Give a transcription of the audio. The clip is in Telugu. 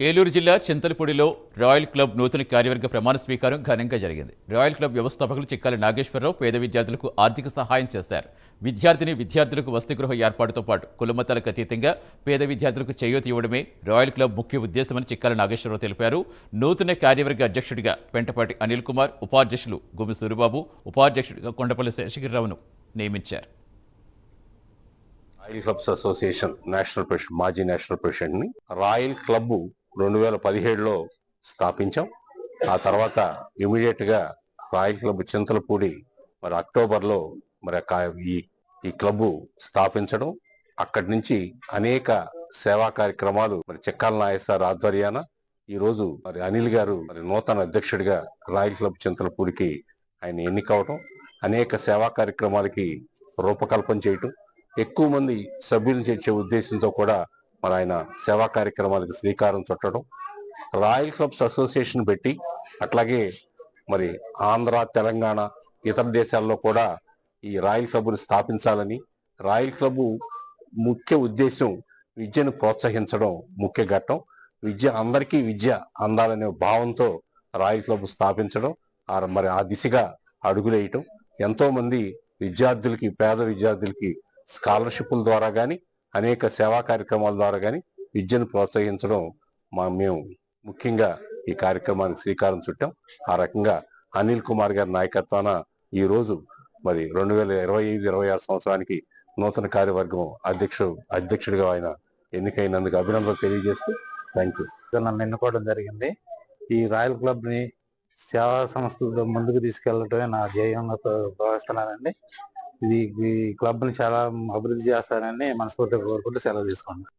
ఏలూరు జిల్లా చింతలపూడిలో రాయల్ క్లబ్ నూతన కార్యవర్గ ప్రమాణ స్వీకారం ఘనంగా జరిగింది. రాయల్ క్లబ్ వ్యవస్థాపకులు చిక్కాల నాగేశ్వరరావు పేద విద్యార్థులకు ఆర్థిక సహాయం చేశారు. విద్యార్థిని విద్యార్థులకు వసతి గృహ ఏర్పాటుతో పాటు కులమతాలకు అతీతంగా పేద విద్యార్థులకు చేయూత ఇవ్వడమే రాయల్ క్లబ్ ముఖ్య ఉద్దేశమని చిక్కాల నాగేశ్వరరావు తెలిపారు. నూతన కార్యవర్గ అధ్యక్షుడిగా పెంటపాటి అనిల్ కుమార్ ఉపాధ్యక్షులు గుమి సూరిబాబు ఉపాధ్యక్షుడిగా కొండపల్లి శేషగిరిరావును నియమించారు. Royal clubs association national president మాజీ నేషనల్ ప్రెసిడెంట్ని రాయల్ క్లబ్ రెండు వేల పదిహేడులో స్థాపించాం. ఆ తర్వాత ఇమీడియట్గా రాయల్ క్లబ్ చింతలపూడి మరి అక్టోబర్లో మరి ఈ ఈ క్లబ్ స్థాపించడం. అక్కడి నుంచి అనేక సేవా కార్యక్రమాలు మరి చెక్కాల నాయసార్ ఆధ్వర్యాన ఈ రోజు మరి అనిల్ గారు మరి నూతన అధ్యక్షుడిగా రాయల్ క్లబ్ చింతలపూడికి ఆయన ఎన్నికవటం. అనేక సేవా కార్యక్రమాలకి రూపకల్పన చేయటం. ఎక్కువ మంది సభ్యులను చేర్చే ఉద్దేశంతో కూడా మరి ఆయన సేవా కార్యక్రమాలకు శ్రీకారం చుట్టడం రాయల్ క్లబ్స్ అసోసియేషన్ పెట్టి అట్లాగే మరి ఆంధ్ర తెలంగాణ ఇతర దేశాల్లో కూడా ఈ రాయల్ క్లబ్ని స్థాపించాలని రాయల్ క్లబ్ ముఖ్య ఉద్దేశం విద్యను ప్రోత్సహించడం ముఖ్య ఘట్టం. విద్య అందరికీ విద్య అందాలనే భావంతో రాయల్ క్లబ్ స్థాపించడం ఆ మరి ఆ దిశగా అడుగులేయటం. ఎంతో మంది విద్యార్థులకి పేద విద్యార్థులకి స్కాలర్షిప్ల ద్వారా కానీ అనేక సేవా కార్యక్రమాల ద్వారా కానీ విద్యను ప్రోత్సహించడం మా మేము ముఖ్యంగా ఈ కార్యక్రమానికి శ్రీకారం చుట్టాం. ఆ రకంగా అనిల్ కుమార్ గారి నాయకత్వాన ఈ రోజు మరి రెండు వేల ఇరవై ఐదు ఇరవై ఆరు సంవత్సరానికి నూతన కార్యవర్గం అధ్యక్షుడు అధ్యక్షుడిగా ఆయన ఎన్నికైనందుకు అభినందనలు తెలియజేస్తూ థ్యాంక్ యూ. నన్ను ఎన్నుకోవడం జరిగింది. ఈ రాయల్ క్లబ్ని సేవా సంస్థలతో ముందుకు తీసుకెళ్ళడమే నా ధ్యేయంగా భావిస్తున్నానండి. ఇది ఈ క్లబ్ని చాలా అభివృద్ధి చేస్తారని మనస్ఫూర్తిగా కోరుకుంటూ సెలవు తీసుకున్నాను